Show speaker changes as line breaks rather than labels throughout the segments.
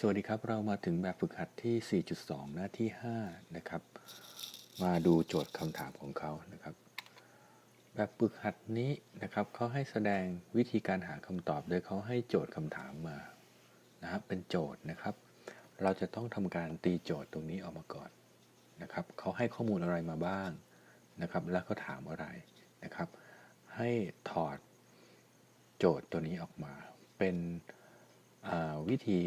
สวัสดีครับ เรามาถึงแบบฝึกหัดที่ 4.2 หน้าที่ 5 นะครับ มาดูโจทย์คำถามของเขานะครับ แบบฝึกหัดนี้นะครับเขาให้แสดงวิธีการหาคำตอบ โดยเขาให้โจทย์คำถามมานะครับเป็นโจทย์นะครับ เราจะต้องทำการตีโจทย์ตรงนี้ออกมาก่อนนะครับเขาให้ข้อมูลอะไรมาบ้างนะครับ แล้วก็ถามอะไรนะครับ ให้ถอดโจทย์ตัวนี้ออกมา เป็นวิธี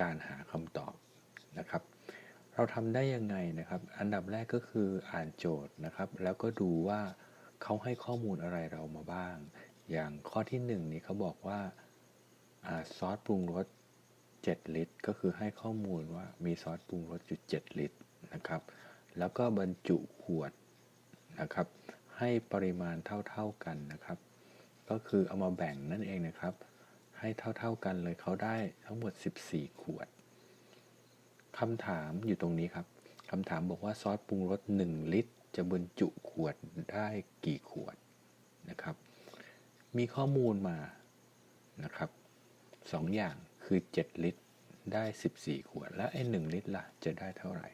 การหาคำตอบนะครับ เราทำได้ยังไงนะครับ อันดับแรกก็คืออ่านโจทย์นะครับ แล้วก็ดูว่าเขาให้ข้อมูลอะไรเรามาบ้าง อย่างข้อที่1นี้เขาบอกว่าอซอสปรุงรส7 ลิตร ก็คือให้ข้อมูลว่ามีซอสปรุงรสอยู่7ลิตรนะครับ แล้วก็บรรจุขวดนะครับ ให้ปริมาณเท่าๆกันนะครับ ก็คือเอามาแบ่งนั่นเองนะครับ ให้เท่า ๆกันเลยเขาได้ทั้งหมด 14 ขวดคำถามอยู่ตรงนี้ครับคำถามบอกว่าซอสปรุงรส 1 ลิตร จะบรรจุขวดได้กี่ขวดนะครับ มีข้อมูลมานะครับสออย่างคือ 7 ลิตรได้ 14 ขวด แล้วไอ้1ลิตรล่ะจะได้เท่าไหร่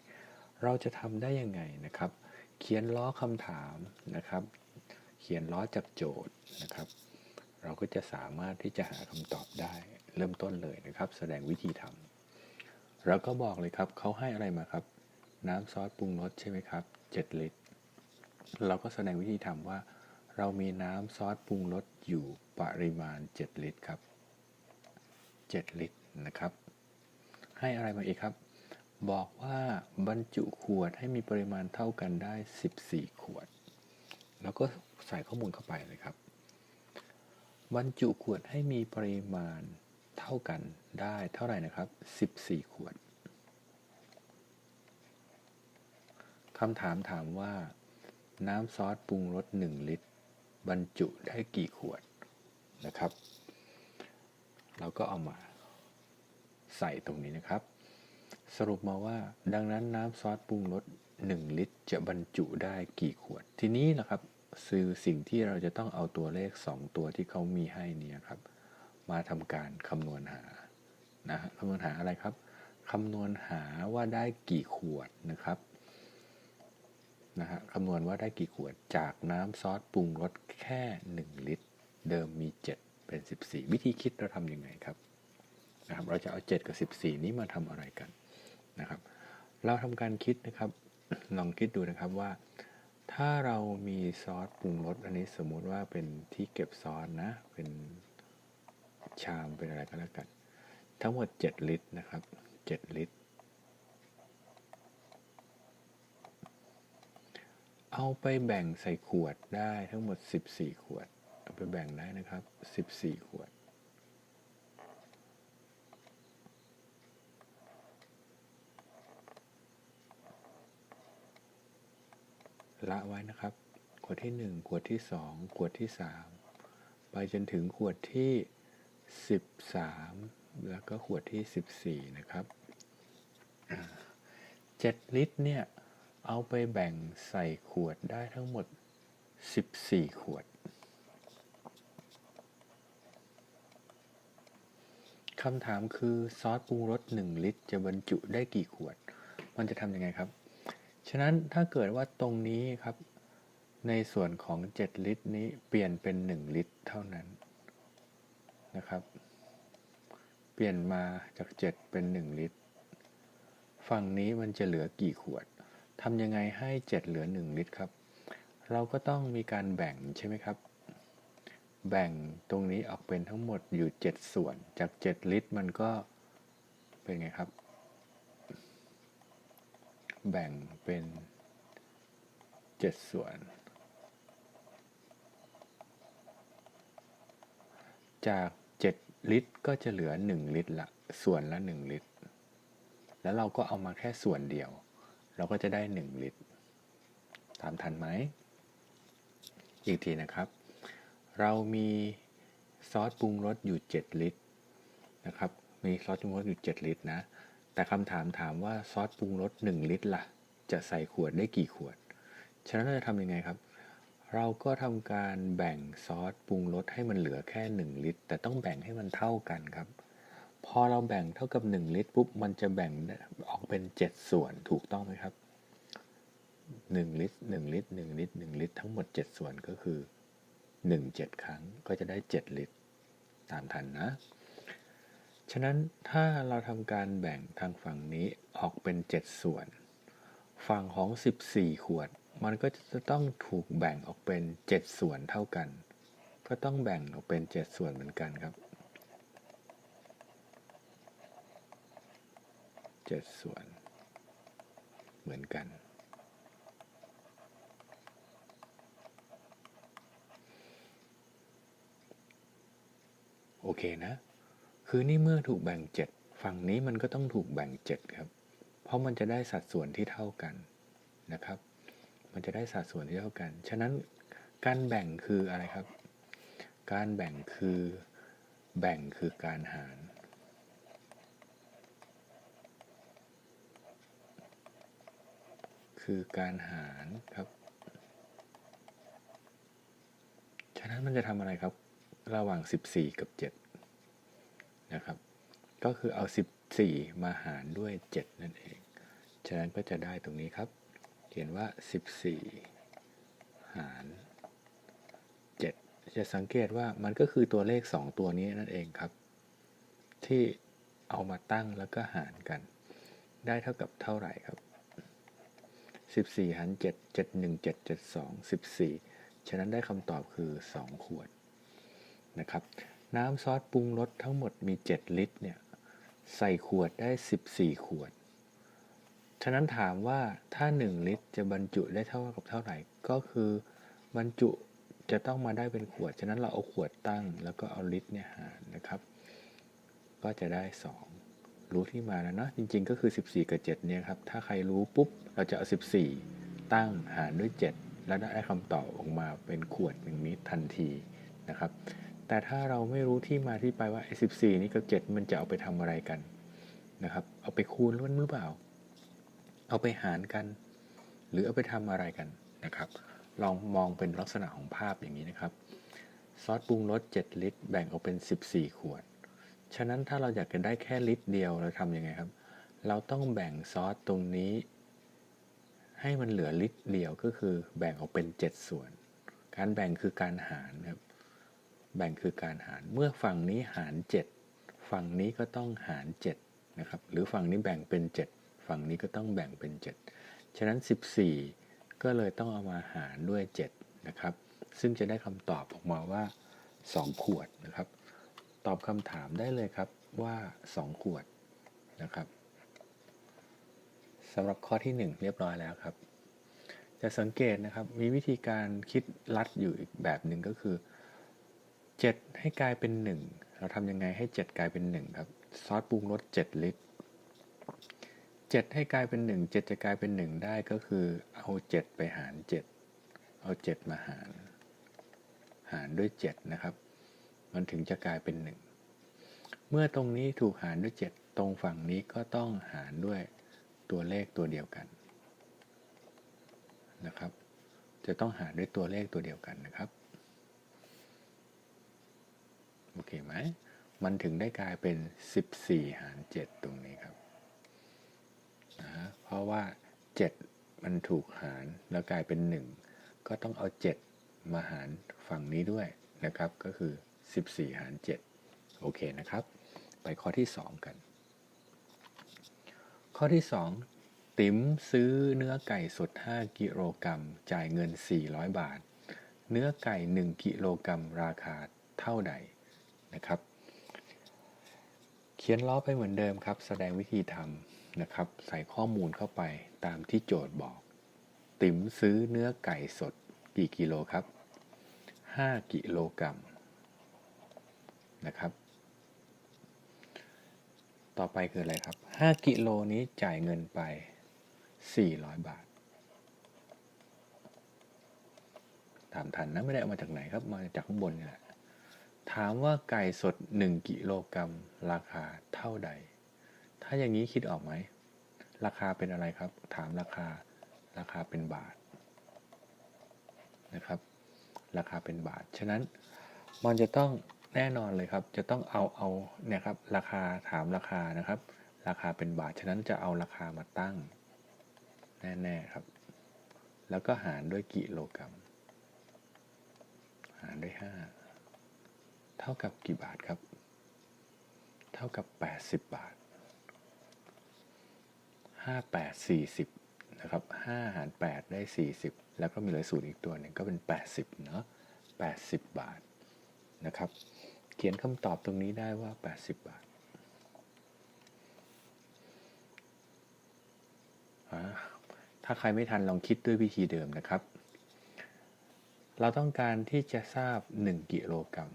เราจะทำได้ยังไงนะครับ เขียนล้อคำถามนะครับ เขียนล้อจากโจทย์นะครับ เราก็จะสามารถที่จะหาคำตอบได้ เริ่มต้นเลยนะครับ แสดงวิธีทำเราก็บอกเลยครับเขาให้อะไรมาครับ น้ำซอสปรุงรสใช่ไหมครับ 7 ลิตร เราก็แสดงวิธีทำว่า เรามีน้ำซอสปรุงรสอยู่ปริมาณ 7 ลิตรครับ 7 ลิตรนะครับ ให้อะไรมาอีกครับ บอกว่าบรรจุขวดให้มีปริมาณเท่ากันได้ 14 ขวด แล้วก็ใส่ข้อมูลเข้าไปเลยครับ บรรจุขวดให้มีปริมาณเท่ากันได้เท่าไหร่นะครับ 14 ขวดคำถามถามว่า น้ำซอสปรุงรส 1 ลิตร บรรจุได้กี่ขวดนะครับ เราก็เอามาใส่ตรงนี้นะครับ สรุปมาว่า ดังนั้นน้ำซอสปรุงรส 1 ลิตร จะบรรจุได้กี่ขวด ทีนี้นะครับ คือสิ่งที่เราจะต้องเอาตัวเลข 2 ตัวที่เขามีให้นี่ครับ มาทำการคำนวณหานะฮะคำนวณหาอะไรครับคำนวณหาว่าได้กี่ขวดนะครับนะฮะคำนวณว่าได้กี่ขวดจากน้ำซอสปรุงรสแค่ 1 ลิตร เดิมมี 7 เป็น 14 วิธีคิดเราทำยังไงครับนะครับ เราจะเอา 7 กับ 14 นี้มาทำอะไรกันนะครับ เราทำการคิดนะครับ ลองคิดดูนะครับว่า ถ้าเรามีซอสปรุงรสอันนี้สมมุติว่าเป็นที่เก็บซอสนะ เป็นชามเป็นอะไรก็แล้วกัน ทั้งหมด 7 ลิตรนะครับ 7 ลิตร เอาไปแบ่งใส่ขวดได้ทั้งหมด 14 ขวด เอาไปแบ่งได้นะครับ 14 ขวด ละไว้นะครับ ขวดที่ 1 ขวดที่ 2 ขวดที่ 3 ไปจนถึงขวดที่ 13 แล้วก็ขวดที่ 14 นะครับ 7 ลิตรเนี่ย เอาไปแบ่งใส่ขวดได้ทั้งหมด 14 ขวด คำถามคือซอสปรุงรส 1 ลิตร จะบรรจุได้กี่ขวด มันจะทำยังไงครับ ฉะนั้นถ้าเกิดว่าตรงนี้ครับ ในส่วนของ 7 ลิตรนี้เปลี่ยนเป็น 1 ลิตรเท่านั้นนะครับ เปลี่ยนมาจาก 7 เป็น 1 ลิตร ฝั่งนี้มันจะเหลือกี่ขวดทำยังไงให้ 7 เหลือ 1 ลิตรครับ เราก็ต้องมีการแบ่งใช่ไหมครับ แบ่งตรงนี้ออกเป็นทั้งหมดอยู่ 7 ส่วนจาก 7 ลิตรมันก็เป็นไงครับ แบ่งเป็น 7 ส่วน จาก 7 ลิตรก็จะเหลือ 1 ลิตรละ ส่วนละ 1 ลิตร แล้วเราก็เอามาแค่ส่วนเดียว เราก็จะได้ 1 ลิตร ตามทันไหม อีกทีนะครับ เรามีซอสปรุงรสอยู่ 7 ลิตรนะครับ มีซอสปรุงรสอยู่ 7 ลิตรนะ แต่คำถามถามว่าซอสปรุงรส1 ลิตรล่ะ จะใส่ขวดได้กี่ขวด ฉะนั้นเราจะทำยังไงครับ เราก็ทำการแบ่งซอสปรุงรสให้มันเหลือแค่ 1 ลิตร แต่ต้องแบ่งให้มันเท่ากันครับพพอเราแบ่งเท่ากับ 1 ลิตรปุ๊บมันจะแบ่งออกเป็น 7 ส่วนถูกต้องไหมครับ 1 ลิตร 1 ลิตร 1 ลิตร 1 ลิตร ทั้งหมด 7 ส่วนก็คือ 1 7 ครั้งก็จะได้ 7 ลิตร ตามทันนะ ฉะนั้นถ้าเราทำการแบ่งทางฝั่งนี้ออกเป็น 7 ส่วน ฝั่งของ 14 ขวด มันก็จะต้องถูกแบ่งออกเป็น 7 ส่วนเท่ากัน ก็ต้องแบ่งออกเป็น 7 ส่วนเหมือนกันครับ 7 ส่วน เหมือนกัน โอเคนะ คือนี่เมื่อถูกแบ่ง7ฝั่งนี้มันก็ต้องถูกแบ่ง7ครับ เพราะมันจะได้สัดส่วนที่เท่ากันนะครับ มันจะได้สัดส่วนที่เท่ากัน ฉะนั้นการแบ่งคืออะไรครับ การแบ่งคือแบ่งคือการหาร คือการหารครับ ฉะนั้นมันจะทำอะไรครับ ระหว่าง 14 กับ 7 นะครับ ก็คือเอา 14 มาหารด้วย 7 นั่นเอง ฉะนั้นก็จะได้ตรงนี้ครับ เขียนว่า 14 หาร7จะสังเกตว่ามันก็คือตัวเลข 2 ตัวนี้นั่นเองครับ ที่เอามาตั้งแล้วก็หารกัน ได้เท่ากับเท่าไหร่ครับ 14 หาร 7 7 1 7 7 2 14 ฉะนั้นได้คำตอบคือ 2 ขวดนะครับ น้ำซอสปรุงรสทั้งหมดมี 7 ลิตรเนี่ยใส่ขวดได้ 14 ขวด ฉะนั้นถามว่าถ้า 1 ลิตรจะบรรจุได้เท่ากับเท่าไหร่ ก็คือบรรจุจะต้องมาได้เป็นขวด ฉะนั้นเราเอาขวดตั้ง แล้วก็เอาลิตรเนี่ยหารนะครับ ก็จะได้ 2 รู้ที่มาแล้วเนาะจริง ๆ ก็คือ 14 กับ 7 เนี่ยครับ ถ้าใครรู้ปุ๊บ เราจะเอา 14 ตั้งหารด้วย 7 แล้วได้คำตอบออกมาเป็นขวดอย่างนี้ทันทีนะครับ แต่ถ้าเราไม่รู้ที่มาที่ไปว่าไอ้14นี่กับ 7 มันจะเอาไปทำอะไรกันนะครับ เอาไปคูณล้วนหรือเปล่า เอาไปหารกัน หรือเอาไปทำอะไรกันนะครับ ลองมองเป็นลักษณะของภาพอย่างนี้นะครับ ซอสปรุงรส7 ลิตร แบ่งออกเป็น 14 ขวด ฉะนั้นถ้าเราอยากจะได้แค่ลิตรเดียวเราทำยังไงครับ เราต้องแบ่งซอสตรงนี้ ให้มันเหลือลิตรเดียวก็คือแบ่งออกเป็น 7 ส่วน การแบ่งคือการหารครับ แบ่งคือการหาร เมื่อฝั่งนี้หาร 7 ฝั่งนี้ก็ต้องหาร7นะครับ หรือฝั่งนี้แบ่งเป็น 7 ฝั่งนี้ก็ต้องแบ่งเป็น 7 ฉะนั้น 14 ก็เลยต้องเอามาหารด้วย7นะครับ ซึ่งจะได้คำตอบออกมาว่า 2 ขวดนะครับ ตอบคำถามได้เลยครับว่า 2 ขวดนะครับสำหรับข้อที่ 1 เรียบร้อยแล้วครับ จะสังเกตนะครับมีวิธีการคิดลัดอยู่อีกแบบหนึ่งก็คือ 7 ให้กลายเป็น 1 เราทำยังไงให้ 7 กลายเป็น 1 ครับ ซอสปรุงรส 7 ลิตร 7 ให้กลายเป็น 1 7 จะกลายเป็น 1 ได้ก็คือเอา 7 ไปหาร 7 เอา 7 มาหาร หารด้วย 7 นะครับ มันถึงจะกลายเป็น 1 เมื่อตรงนี้ถูกหารด้วย 7 ตรงฝั่งนี้ก็ต้องหารด้วยตัวเลขตัวเดียวกันนะครับ จะต้องหารด้วยตัวเลขตัวเดียวกันนะครับ โอเคไหมมันถึงได้กลายเป็น 14 หาร 7 ตรงนี้ครับนะเพราะว่า 7 มันถูกหารแล้วกลายเป็น 1 ก็ต้องเอา 7 มาหารฝั่งนี้ด้วยนะครับ ก็คือ 14 หาร 7 โอเคนะครับ ไปข้อที่ 2 กัน ข้อที่ 2 ติ๋มซื้อเนื้อไก่สด 5 กิโลกรัมจ่ายเงิน 400 บาท เนื้อไก่ 1 กิโลกรัมราคาเท่าใด นะครับ เขียนล้อไปเหมือนเดิมครับ แสดงวิธีทำนะครับ ใส่ข้อมูลเข้าไปตามที่โจทย์บอก ติ๋มซื้อเนื้อไก่สดกี่กิโลครับ 5 กิโลกรัมนะครับ ต่อไปคืออะไรครับ 5 กิโลนี้จ่ายเงินไป 400 บาทถามทันนะไม่ได้เอามาจากไหนครับ มาจากข้างบนนี่แหละ ถามว่าไก่สด 1 กิโลกรัมราคาเท่าใด ถ้าอย่างนี้คิดออกไหม ราคาเป็นอะไรครับ ถามราคา ราคาเป็นบาทนะครับ ราคาเป็นบาท ฉะนั้นมันจะต้องแน่นอนเลยครับ จะต้องเอาเอาเนี่ยครับ ราคาถามราคานะครับ ราคาเป็นบาท ฉะนั้นจะเอาราคามาตั้ง แน่ๆครับ แล้วก็หารด้วยกิโลกรัม หารด้วย5 ท่ากับกี่บาทครับ เท่ากับ 80 บาท 5 8 40 นะครับ 5 หาร 8 ได้ 40 แล้วก็มีเหลือศูนย์อีกตัวหนึ่งก็เป็น 80 เนาะ80 บาทนะครับ เขียนคำตอบตรงนี้ได้ว่า 80 บาทอ่าถ้าใครไม่ทันลองคิดด้วยวิธีเดิมนะครับ เราต้องการที่จะทราบ 1 กิโลกรัม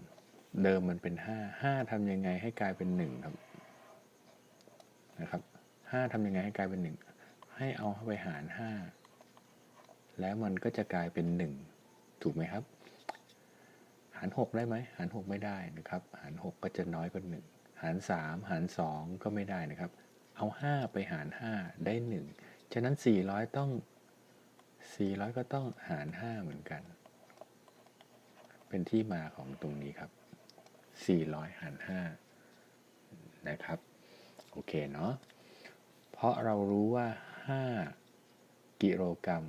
เดิมมันเป็น5 5ทำยังไงให้กลายเป็น1ครับนะครับ5ทำยังไงให้กลายเป็น1ให้เอาไปหาร5แล้วมันก็จะกลายเป็น1ถูกไหมครับ หาร6ได้ไหมหาร6ไม่ได้นะครับ หาร6ก็จะน้อยกว่า1หาร3หาร2ก็ไม่ได้นะครับ เอา5ไปหาร5ได้1ฉะนั้น400ต้อง400ก็ต้องหาร5เหมือนกัน เป็นที่มาของตรงนี้ครับ 400 หาร 5 นะครับ โอเคเนาะ เพราะเรารู้ว่า 5 กิโลกรัม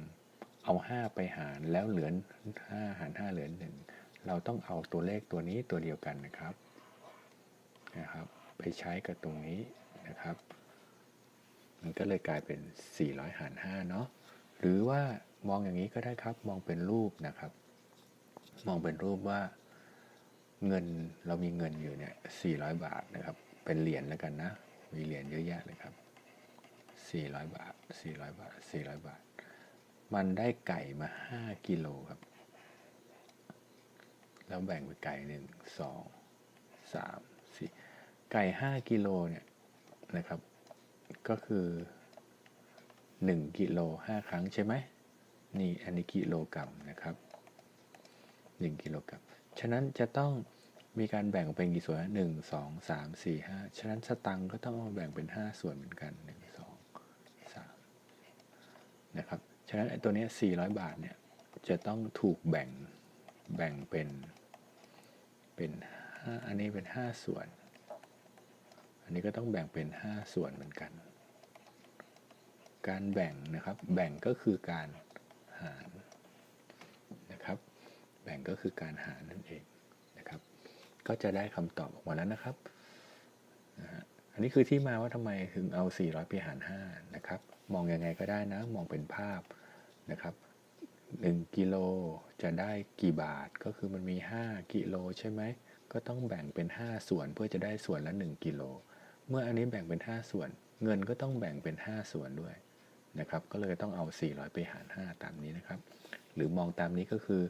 เอา 5 ไปหารแล้วเหลือ 5 หาร 5 เหลือ 1 เราต้องเอาตัวเลขตัวนี้ตัวเดียวกันนะครับ นะครับ ไปใช้กับตรงนี้นะครับ มันก็เลยกลายเป็น 400 หาร 5 เนาะ หรือว่ามองอย่างนี้ก็ได้ครับ มองเป็นรูปนะครับ มองเป็นรูปว่า เงินเรามีเงินอยู่เนี่ย400บาทนะครับ เป็นเหรียญแล้วกันนะ มีเหรียญเยอะแยะเลยครับ400บาท400บาท400บาท มันได้ไก่มา5กิโลครับ แล้วแบ่งไปไก่หนึ่งสองสามสี่ไก่5กิโลเนี่ยนะครับ ก็คือ1กิโล5ครั้งใช่ไหมนี่อันนี้กิโลกรัมนะครับ1กิโลกรัม ฉะนั้นจะต้องมีการแบ่งเป็นกี่ส่วนหนึ่งสองสามสี่ห้าฉะนั้นสตังก็ต้องเอาแบ่งเป็น5ส่วนเหมือนกันหนึ่งสองสามนะครับ ฉะนั้นไอ้ตัวนี้ย400บาทเนี่ยจะต้องถูกแบ่งแบ่งเป็นเป็นห้าอันนี้เป็น5ส่วน อันนี้ก็ต้องแบ่งเป็น5ส่วนเหมือนกัน การแบ่งนะครับ แบ่งก็คือการหารนะครับ แบ่ งก็คือการหารนั่นเองนะครับ ก็จะได้คำตอบออกมาแล้วนะครับนะฮะอันนี้คือที่มาว่าทำไมถึงเอา 400 ไปหาร 5 นะครับ มองยังไงก็ได้นะ มองเป็นภาพนะครับ1กิโลจะได้กี่บาท ก็คือมันมี 5 กิโลใช่ไหม ก็ต้องแบ่งเป็น 5 ส่วนเพื่อจะได้ส่วนละ 1 กิโล เมื่ออันนี้แบ่งเป็น 5 ส่วน เงินก็ต้องแบ่งเป็น 5 ส่วนด้วยนะครับ ก็เลยต้องเอา 400 ไปหาร 5 ตามนี้นะครับ หรือมองตามนี้ก็คือ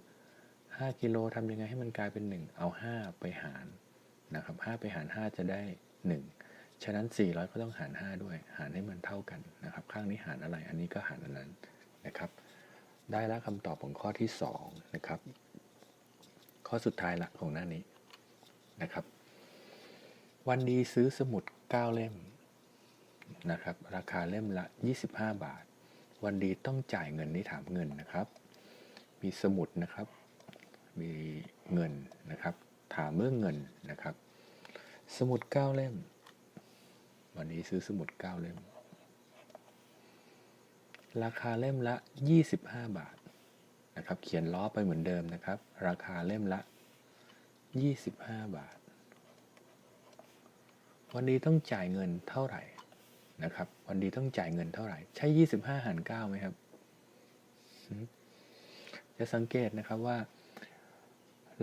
5กิโลทำยังไงให้มันกลายเป็น 1 เอา 5 ไปหารนะครับ5ไปหาร 5 จะได้ 1 ฉะนั้น 400 ก็ต้องหาร 5 ด้วย หารให้มันเท่ากันนะครับ ข้างนี้หารอะไร อันนี้ก็หารอันนั้นนะครับ ได้แล้วคำตอบของข้อที่ 2 นะครับ ข้อสุดท้ายละของหน้านี้นะครับ วันดีซื้อสมุด 9 เล่มนะครับ ราคาเล่มละ 25 บาท วันดีต้องจ่ายเงินนี่ถามเงินนะครับ มีสมุดนะครับ มีเงินนะครับ ถามเรื่องเงินนะครับ สมุด9เล่ม วันนี้ซื้อสมุด9เล่ม ราคาเล่มละ 25 บาทนะครับ เขียนล้อไปเหมือนเดิมนะครับ ราคาเล่มละ 25 บาท วันนี้ต้องจ่ายเงินเท่าไหร่นะครับ วันนี้ต้องจ่ายเงินเท่าไหร่ ใช่25 หาร9ไหมครับจะสังเกตนะครับว่า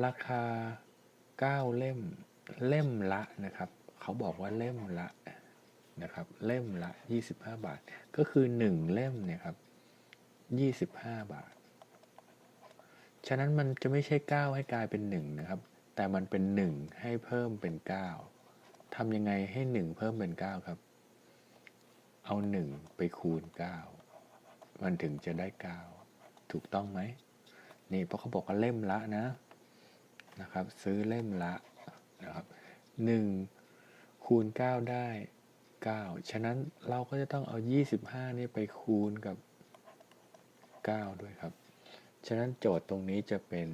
ราคา 9 เล่ม เล่มละนะครับ เขาบอกว่าเล่มละนะครับ เล่มละ 25 บาท ก็คือ 1 เล่มเนี่ยครับ 25 บาท ฉะนั้นมันจะไม่ใช่ 9 ให้กลายเป็น 1 นะครับ แต่มันเป็น 1 ให้เพิ่มเป็น 9ทำยังไงให้ 1 เพิ่มเป็น 9 ครับ เอา 1 ไปคูณ 9 มันถึงจะได้ 9 ถูกต้องไหมนี่เพราะเขาบอกว่าเล่มละนะ นะครับซื้อเล่มละนะครับ1คูณ 9 ได้ 9 ฉะนั้นเราก็จะต้องเอา 25 นี่ไปคูณกับ 9 ด้วยครับ ฉะนั้นโจทย์ตรงนี้จะเป็น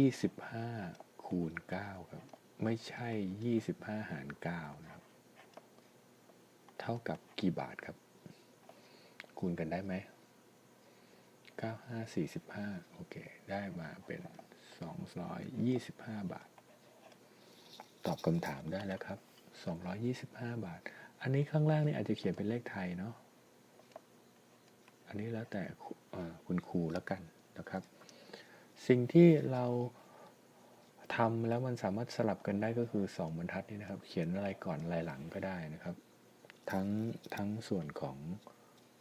25 คูคูณ9 ครับ ไม่ใช่ 25 หาร 9 นะครับ เท่ากับกี่บาทครับ คูณกันได้ไหม 9545 โอเค ได้มาเป็น 225 บาท ตอบคำถามได้แล้วครับ 225 บาท อันนี้ข้างล่างนี่อาจจะเขียนเป็นเลขไทยเนาะอันนี้แล้วแต่คุณครูแล้วกันนะครับ สิ่งที่เราทำแล้วมันสามารถสลับกันได้ก็คือ 2 บรรทัดนี้นะครับ เขียนอะไรก่อนอะไรหลังก็ได้นะครับ ทั้งทั้งส่วนของ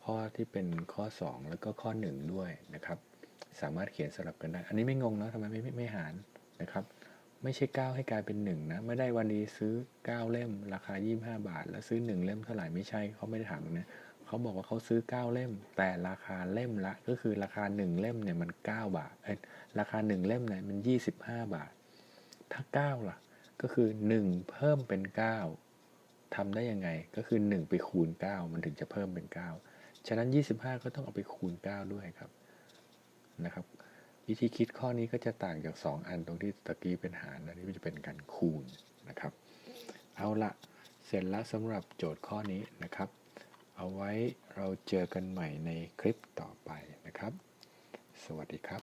ข้อที่เป็นข้อ 2 แล้วก็ข้อ 1 ด้วยนะครับ สามารถเขียนสลับกันได้ อันนี้ไม่งงนะทำไมไม่ไม่ไม่หารนะครับ ไม่ใช่ 9 ให้กลายเป็น1นะไม่ได้วันนี้ซื้อ 9 เล่ม ราคา 25 บาท แล้วซื้อ 1 เล่มเท่าไหร่ไม่ใช่เขาไม่ได้ถามนี้เขาบอกว่าเขาซื้อ 9 เล่ม แต่ราคาเล่มละ ก็คือราคา 1 เล่มเนี่ยมัน 9 บาทเอ้ยราคา 1 เล่มเนี่ยมัน 25 บาท ถ้า 9 ล่ะ ก็คือ 1 เพิ่มเป็น 9ทำได้ยังไงก็คือ 1 ไปคูณ 9 มันถึงจะเพิ่มเป็น 9 ฉะนั้น 25 ก็ต้องเอาไปคูณ 9 ด้วยครับ นะครับ วิธีคิดข้อนี้ก็จะต่างจาก 2 อันตรงที่ตะกี้เป็นหารอันนี้จะเป็นการคูณนะครับ เอาละเสร็จแล้วสำหรับโจทย์ข้อนี้นะครับ เอาไว้เราเจอกันใหม่ในคลิปต่อไปนะครับ สวัสดีครับ